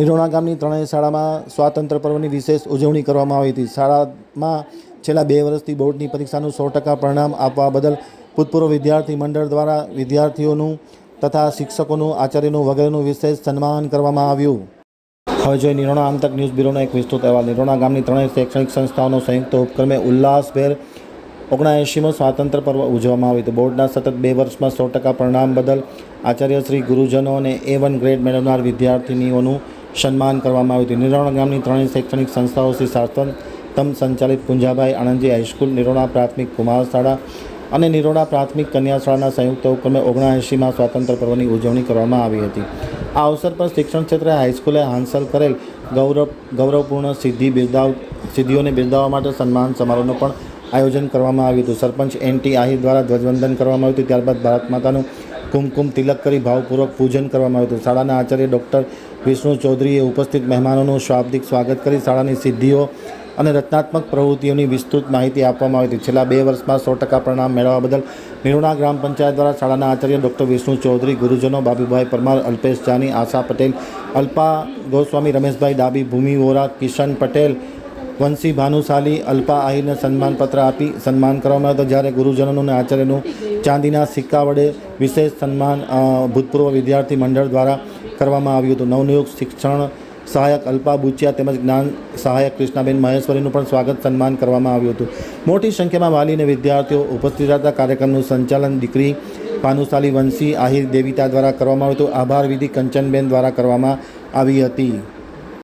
નિરોણા ગામની ત્રણેય શાળામાં સ્વાતંત્ર્ય પર્વની વિશેષ ઉજવણી કરવામાં આવી હતી. શાળામાં છેલ્લા બે વર્ષથી બોર્ડની પરીક્ષાનું સો ટકા પરિણામ આપવા બદલ ભૂતપૂર્વ વિદ્યાર્થી મંડળ દ્વારા વિદ્યાર્થીઓનું તથા શિક્ષકોનું, આચાર્યનું વગેરેનું વિશેષ સન્માન કરવામાં આવ્યું. હવે જોઈએ નિરોણા આમતક ન્યૂઝ બ્યુરોનો એક વિસ્તૃત અહેવાલ. નિરોણા ગામની ત્રણેય શૈક્ષણિક સંસ્થાઓનો સંયુક્ત ઉપક્રમે ઉલ્લાસભેર ઓગણએંશીમો સ્વાતંત્ર્ય પર્વ ઉજવવામાં આવ્યું હતું. બોર્ડના સતત બે વર્ષમાં સો ટકા પરિણામ બદલ આચાર્ય શ્રી ગુરુજનો અને એ વન ગ્રેડ મેળવનાર વિદ્યાર્થિનીઓનું સન્માન કરવામાં આવ્યું હતું. નિરોણા ગામની ત્રણેય શૈક્ષણિક સંસ્થાઓ શ્રી શાસ્ત્રતમ સંચાલિત પુંજાભાઈ આણંદજી હાઈસ્કૂલ, નિરોણા પ્રાથમિક કુમાર શાળા અને નિરોણા પ્રાથમિક કન્યા શાળાના સંયુક્ત ઉપક્રમે ઓગણએંશીમાં સ્વાતંત્ર્ય પર્વની ઉજવણી કરવામાં આવી હતી. આ અવસર પર શિક્ષણ ક્ષેત્રે હાઈસ્કૂલે હાંસલ કરેલ ગૌરવ, ગૌરવપૂર્ણ સિદ્ધિ બિરદાવ, સિદ્ધિઓને બિરદાવવા માટે સન્માન સમારોહનું પણ આયોજન કરવામાં આવ્યું હતું. સરપંચ એન ટી આહિર દ્વારા ધ્વજવંદન કરવામાં આવ્યું હતું. ત્યારબાદ ભારત માતાનું કુમકુમ તિલક કરી ભાવપૂર્વક પૂજન કરવામાં આવ્યું હતું. શાળાના આચાર્ય ડૉક્ટર વિષ્ણુ ચૌધરીએ ઉપસ્થિત મહેમાનોનું શાબ્દિક સ્વાગત કરી શાળાની સિદ્ધિઓ અને રચનાત્મક પ્રવૃત્તિઓની વિસ્તૃત માહિતી આપવામાં આવી હતી. છેલ્લા બે વર્ષમાં સો ટકા પરિણામ મેળવવા બદલ નિરોણા ગ્રામ પંચાયત દ્વારા શાળાના આચાર્ય ડૉક્ટર વિષ્ણુ ચૌધરી, ગુરુજનો બાબુભાઈ પરમાર, અલ્પેશ જાની, આશા પટેલ, અલ્પા ગોસ્વામી, રમેશભાઈ ડાબી ભૂમિ વોરા કિશન પટેલ વંશી ભાનુશાલી અલ્પા આહિરને સન્માનપત્ર આપી સન્માન કરવામાં આવ્યું જ્યારે ગુરુજનોનું આચાર્યનું ચાંદીના સિક્કા વડે વિશેષ સન્માન ભૂતપૂર્વ વિદ્યાર્થી મંડળ દ્વારા કરવામાં આવ્યું હતું. નવનિયુક્ત શિક્ષણ સહાયક અલ્પા બુચિયા તેમજ જ્ઞાન સહાયક કૃષ્ણાબેન મહેશ્વરીનું પણ સ્વાગત સન્માન કરવામાં આવ્યું હતું. મોટી સંખ્યામાં વાલી અને વિદ્યાર્થીઓ ઉપસ્થિત હતા કાર્યક્રમનું સંચાલન દીકરી ભાનુશાલી વંશી આહિર દેવિતા દ્વારા કરવામાં આવ્યું હતું. આભાર વિધિ કંચનબેન દ્વારા કરવામાં આવી હતી.